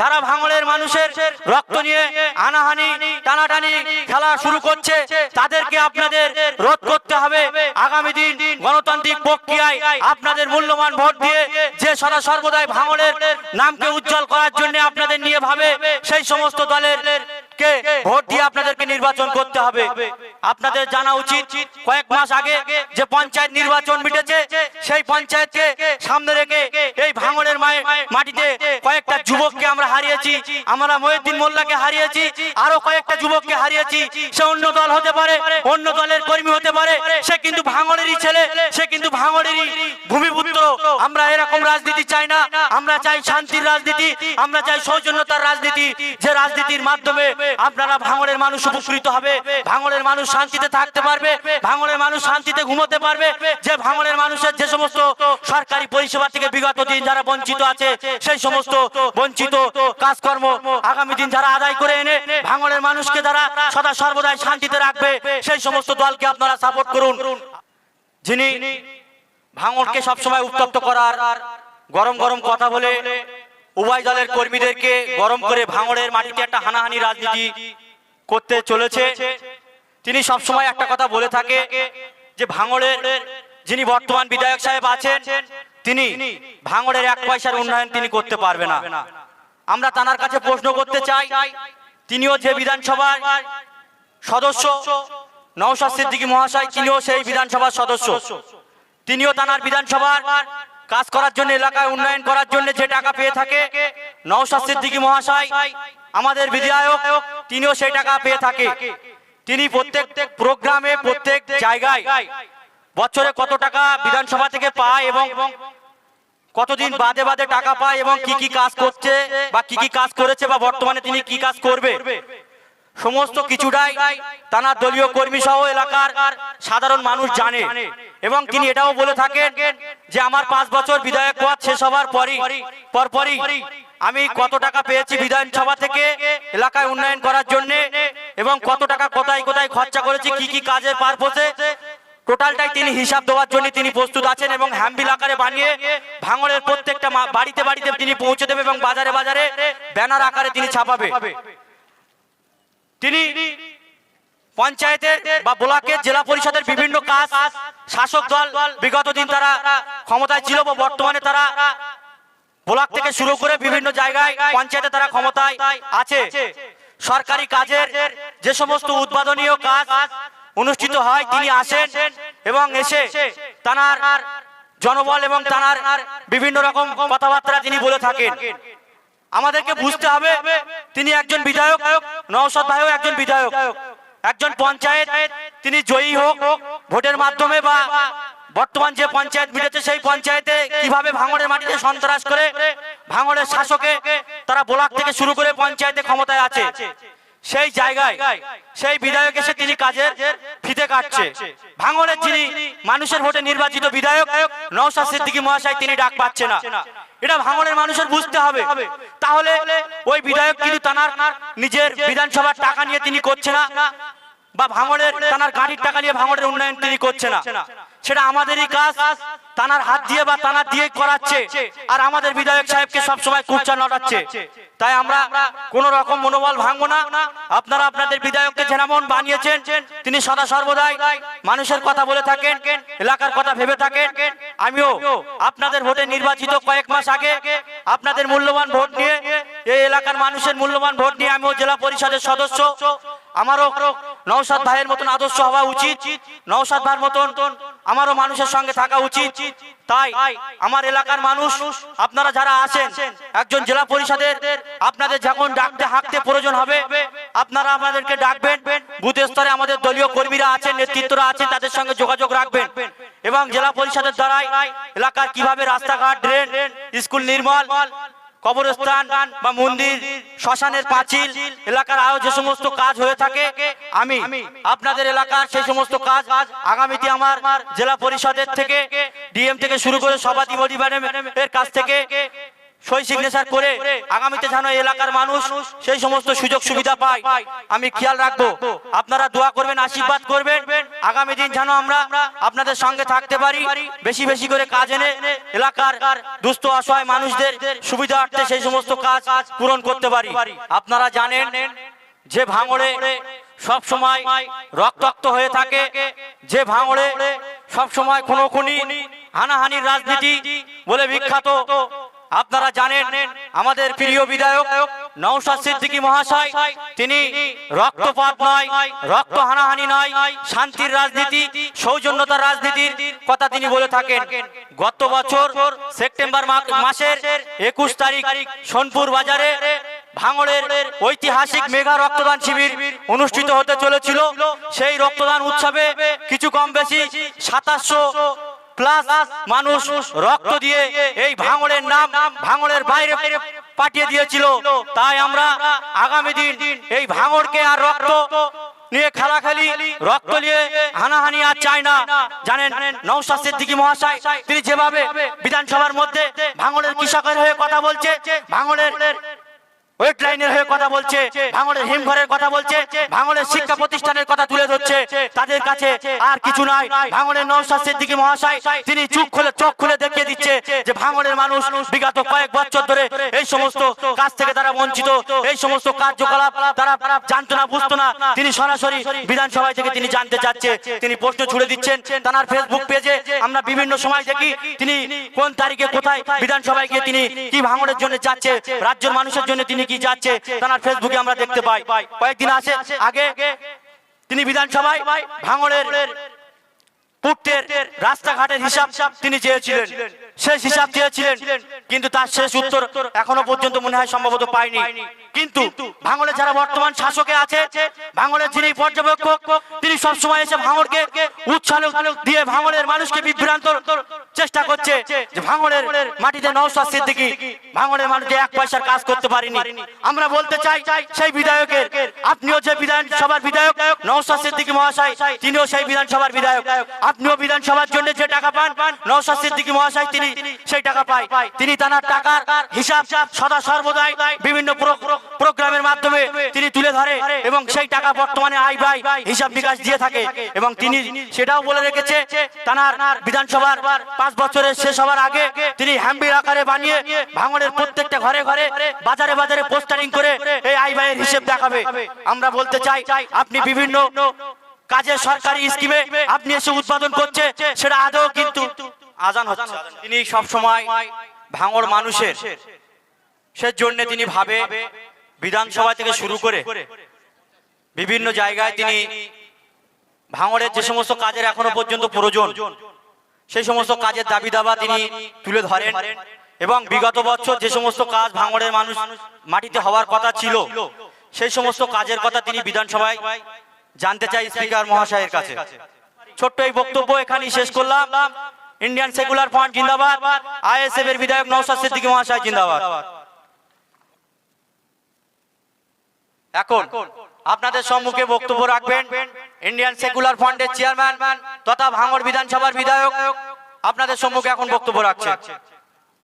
যারা ভাঙলের মানুষের রক্ত নিয়ে আনাহানি, টানাটানি খেলা শুরু করছে, তাদেরকে আপনাদের রোধ করতে হবে। আগামী দিন গণতান্ত্রিক প্রক্রিয়ায় আপনাদের মূল্যবান ভোট দিয়ে যে সদা সর্বদাই ভাঙলের নামকে উজ্জ্বল করার জন্য আপনাদের নিয়ে ভাবে, সেই সমস্ত দলের নির্বাচন করতে হবে। আপনাদের জানা উচিত, কয়েক মাস আগে যে পঞ্চায়েত নির্বাচন মিটেছে, সেই পঞ্চায়েতকে সামনে রেখে এই ভাঙড়ের মাটিতে কয়েকটা যুবককে আমরা হারিয়েছি। আমরা মহিউদ্দিন মোল্লাকে হারিয়েছি আরও কয়েকটা যুবককে হারিয়েছি। সে অন্য দল হতে পারে, অন্য দলের কর্মী হতে পারে। সে কিন্তু ভাঙড়েরই ছেলে, সে কিন্তু ভাঙড়েরই ভূমিপুত্র। আমরা এরকম রাজনীতি চাই না। আমরা চাই শান্তির রাজনীতি, আমরা চাই সৌজন্যতার রাজনীতি। যে রাজনীতির মাধ্যমে আপনারা ভাঙড়ের মানুষ উপকৃত হবে। ভাঙড়ের মানুষ শান্তিতে থাকতে পারবে ভাঙড়ের মানুষ শান্তিতে ঘুমোতে পারবে। যে ভাঙড়ের মানুষের যে সমস্ত সরকারি পরিষেবা থেকে বিগত দিন যারা বঞ্চিত আছে, সেই সমস্ত বঞ্চিত কাজকর্ম আগামী দিন যারা আদায় করে এনে ভাঙড়ের মানুষকে যারা সদা সর্বদাই শান্তিতে রাখবে, সেই সমস্ত দলকে আপনারা সাপোর্ট করুন। যিনি ভাঙড়কে সবসময় উত্তপ্ত করার, গরম গরম কথা বলে উভয় দলের কর্মীদেরকে গরম করে ভাঙড়ের মাটিতে একটা হানাহানি রাজনীতি করতে চলেছে। তিনি সবসময় একটা কথা বলে থাকে যে ভাঙড়ের যিনি বর্তমান বিধায়ক সাহেব আছেন, তিনি ভাঙড়ের এক পয়সার উন্নয়ন তিনি করতে পারবে না। আমরা তানার কাছে প্রশ্ন করতে চাই, তিনিও যে বিধানসভার সদস্য, নওশাদ সিদ্দিকী মহাশয়, তিনিও সেই বিধানসভার সদস্য। তিনিও তানার বিধানসভার কাজ করার জন্য, এলাকায় উন্নয়ন করার জন্য যে টাকা পেয়ে থাকে, নওশাদ সিদ্দিকী মহাশয়, আমাদের বিধায়ক তিনিও সেই টাকা পেয়ে থাকে। তিনি প্রত্যেক প্রোগ্রামে প্রত্যেক জায়গায় বছরে কত টাকা বিধানসভা থেকে পায় এবং কতদিন বাদে বাদে টাকা পায় এবং কি কি কাজ করছে বা কি কি কাজ করেছে বা বর্তমানে তিনি কি কাজ করবে? সমস্ত কিছুটাই তানার দলীয় কর্মী সহ এলাকার সাধারণ মানুষ জানে। এবং তিনি এটাও বলে থাকেন যে আমার পাঁচ বছর বিধায়ক পদ শেষ হওয়ার পরই, পরপরই আমি কত টাকা পেয়েছি বিধানসভা থেকে এলাকায় উন্নয়ন করার জন্য এবং কত টাকা কোথায় কোথায় খরচা করেছি, কি কি কাজের পারপোসে। টোটালটাই তিনি হিসাব দেওয়ার জন্য তিনি প্রস্তুত আছেন এবং হ্যাম্বিল আকারে বানিয়ে ভাঙড়ের প্রত্যেকটা বাড়িতে বাড়িতে তিনি পৌঁছে দেবে এবং বাজারে বাজারে ব্যানার আকারে তিনি ছাপাবে। তিনি পঞ্চায়েতের বা ব্লকের জেলা পরিষদের বিভিন্ন কাজ, শাসক দল, বিগত দিন তারা ক্ষমতায় ছিল বা বর্তমানে তারা ব্লক থেকে শুরু করে বিভিন্ন জায়গায় পঞ্চায়েতে তারা ক্ষমতায় আছে। সরকারি কাজের যে সমস্ত উদ্বোধনীয় কাজ অনুষ্ঠিত হয়, তিনি আসেন এবং এসে তানার জনবল এবং তানার বিভিন্ন রকম কথাবার্তা তিনি বলে থাকেন। আমাদেরকে বুঝতে হবে তিনি একজন বিধায়ক নওশাদ ভাইও একজন বিধায়ক। একজন পঞ্চায়েত তিনি জয়ী হোক ভোটের মাধ্যমে বা বর্তমান যে পঞ্চায়েত মিটেছে সেই পঞ্চায়েতে কীভাবে ভাঙড়ের মাটিতে সন্ত্রাস করে ভাঙড়ের শাসকে তারা ব্লক থেকে শুরু করে পঞ্চায়েতে ক্ষমতায় আছে সেই জায়গায় সেই বিধায়ক এসে তিনি কাজের ফিতে কাটছে। ভাঙড়ের যিনি মানুষের ভোটে নির্বাচিত বিধায়ক নওশাদ সিদ্দিকী মহাশয় তিনি ডাক পাচ্ছে না। এটা ভাঙনের মানুষের বুঝতে হবে। তাহলে ওই বিধায়ক কিন্তু তানার নিজের বিধানসভার টাকা নিয়ে তিনি করছে না, বা ভাঙনের, তানার গাড়ির টাকা নিয়ে ভাঙনের উন্নয়ন তিনি করছে না। সেটা আমাদেরই কাজ। তানার হাত দিয়ে বা তানার দিয়ে করাচ্ছে। আর আমাদের বিধায়ক সাহেবকে সবসময় কুচ্চা নটাচ্ছে তাই আমরা কোন রকম মনোবল ভাঙবো না। আপনারা আপনাদের বিধায়ককে যেমন বানিয়েছেন, তিনি সদা সর্বদাই মানুষের কথা বলে থাকেন, এলাকার কথা ভেবে থাকেন। আমিও আপনাদের ভোটে নির্বাচিত কয়েক মাস আগে আপনাদের মূল্যবান ভোট নিয়ে, এই এলাকার মানুষের মূল্যবান ভোট নিয়ে আমিও জেলা পরিষদের সদস্য। আমারও নওশাদ ভাইয়ের মতন আদর্শ হওয়া উচিত। নওশাদ ভাইয়ের মতন আমারও মানুষের সঙ্গে থাকা উচিত। তাই আমার এলাকার মানুষ, আপনারা যারা আছেন, একজন জেলা পরিষদের, আপনাদের যখন ডাকতে হাঁকতে প্রয়োজন হবে, আপনারা আমাদেরকে ডাকবেন। বুথ স্তরে আমাদের দলীয় কর্মীরা আছেন, নেতৃত্বরা আছেন, তাদের সঙ্গে যোগাযোগ রাখবেন। এবং জেলা পরিষদের দ্বারাই এলাকার কীভাবে রাস্তাঘাট, ড্রেন, স্কুল নির্মল কবরস্থান বা মন্দির, শ্মশানের পাঁচিল, এলাকার আরও যে সমস্ত কাজ হয়ে থাকে, আমি আপনাদের এলাকার সেই সমস্ত কাজ আগামীতে আমার জেলা পরিষদের থেকে, ডিএম থেকে শুরু করে সভাধিপতি ম্যাডামের কাছ থেকে সই সিগনেচার করে আগামীতে যেন এলাকার মানুষ সেই সমস্ত সুযোগ সুবিধা পায়। আমি খেয়াল আপনারা দোয়া করবেন, আশীর্বাদ করবেন। আগামী দিন যেন আমরা আপনাদের সঙ্গে থাকতে পারি, বেশি বেশি করে কাজ এনে এলাকার দুস্থ অসহায় মানুষদের সুবিধার্থে সেই সমস্ত কাজ পূরণ করতে পারি। আপনারা জানেন যে ভাঙড়ে সব সময় রক্তাক্ত হয়ে থাকে, যে ভাঙড়ে সব সময় খুনি হানাহানির রাজনীতি বলে বিখ্যাত আপনারা জানেন, আমাদের প্রিয় বিধায়ক নৌশাদ সিদ্দিকী মহাশয়, তিনি রক্তপাত নয়, রক্ত হানাহানি নয়, শান্তির রাজনীতি, সৌজন্যতার রাজনীতির কথা তিনি বলে থাকেন। গত বছর সেপ্টেম্বর মাসের একুশ তারিখ সোনপুর বাজারে ভাঙড়ের ঐতিহাসিক মেগা রক্তদান শিবির অনুষ্ঠিত হতে চলেছিল। সেই রক্তদান উৎসবে কিছু কম বেশি সাতাশশো প্লাস মানুষ রক্ত দিয়ে এই ভাঙড়ের নাম ভাঙড়ের বাইরে পাঠিয়ে দিয়েছিল। তাই আমরা আগামী দিন এই ভাঙড়কে আর রক্ত নিয়ে খেলাখেলি, রক্ত নিয়ে হানাহানি আর চাই না। জানেন নৌশাদ সিদ্দিকী মহাশয়, তিনি যেভাবে বিধানসভার মধ্যে ভাঙড়ের কৃষকের হয়ে কথা বলছে, ভাঙড়ের তিনি বঞ্চিত, এই সমস্ত কার্যকলাপ তারা জানতো না, বুঝতো না। তিনি সরাসরি বিধানসভায় থেকে তিনি জানতে চাচ্ছে। তিনি প্রশ্ন ছুড়ে দিচ্ছেন তার ফেসবুক পেজে আমরা বিভিন্ন সময় দেখি তিনি কোন তারিখে কোথায় বিধানসভায় গিয়ে তিনি কি ভাঙড়ের জন্য যাচ্ছে রাজ্যের মানুষের জন্য তিনি কি যাচ্ছে, তার ফেসবুকে আমরা দেখতে পাই। কয়েকদিন আছে আগে তিনি বিধানসভায় ভাঙড়ের পুট্টের রাস্তাঘাটের হিসাব তিনি চেয়েছিলেন। শেষ হিসাব চেয়েছিলেন কিন্তু তার শেষ উত্তর এখনও পর্যন্ত মনে হয় সম্ভবত পাইনি কিন্তু ভাঙড়ে যারা বর্তমান শাসকে আছে ভাঙড়ের যিনি পর্যবেক্ষক, তিনি সবসময় এসে ভাঙড়কে উৎসাহ দিয়ে ভাঙড়ের মানুষকে বিভ্রান্ত চেষ্টা করছে যে ভাঙড়ের মাটিতে নৌসাদ সিদ্দিকি ভাঙড়ের মানুষ এক পয়সার কাজ করতে পারেনি। আমরা বলতে চাই, সেই বিধায়কের, আপনিও যে বিধানসভার বিধায়ক নৌসাদ সিদ্দিকি মহাশয়, তিনিও সেই বিধানসভার বিধায়ক। আপনিও বিধানসভার জন্য যে টাকা পান নৌসাদ সিদ্দিকি মহাশয়, তিনি সেই টাকা পায়। তিনি তার টাকার হিসাব সদা সর্বদাই বিভিন্ন প্রোগ্রামের মাধ্যমে তিনি তুলে ধরে এবং সেই টাকা বর্তমানে আই বাই হিসাব বিকাশ দিয়ে থাকে এবং তিনি সেটাও বলে রেখেছে, তানার বিধানসভার পাঁচ বছরের শেষ হওয়ার আগে তিনি হ্যাম্বির আকারে বানিয়ে ভাঙড়ের প্রত্যেকটা ঘরে ঘরে, বাজারে বাজারে পোস্টারিং করে এই আই ব্যয়ের হিসেব দেখাবে। আমরা বলতে চাই, আপনি বিভিন্ন কাজে সরকারি স্কিমে আপনি এসে উৎপাদন করছে, সেটা আদৌ কিন্তু আজান হচ্ছে। তিনি সব সময় ভাঙড় মানুষের। সেজন্য তিনি ভাবে বিধানসভা থেকে শুরু করে বিভিন্ন জায়গায় তিনি ভাঙড়ের যে সমস্ত কাজের এখনও পর্যন্ত প্রয়োজন, সেই সমস্ত কাজের দাবি দাবা তিনি তুলে ধরেন এবং বিগত বছর যে সমস্ত কাজ ভাঙড়ের মানুষ মাটিতে হওয়ার কথা ছিল, সেই সমস্ত কাজের কথা তিনি বিধানসভায় জানতে চাই স্পিকার মহাশয়ের কাছে। ছোট্ট এই বক্তব্য এখানেই শেষ করলাম। ইন্ডিয়ান সেকুলার ফ্রন্ট জিন্দাবাদ আইএসএফ এর বিধায়ক নৌসাদ সিদ্দিকী মহাশয় জিন্দাবাদ এখন আপনাদের সম্মুখে বক্তব্য রাখবেন ইন্ডিয়ান সেকুলার ফ্রন্টের চেয়ারম্যান তথা ভাঙড় বিধানসভার বিধায়ক। আপনাদের সম্মুখে এখন বক্তব্য রাখছেন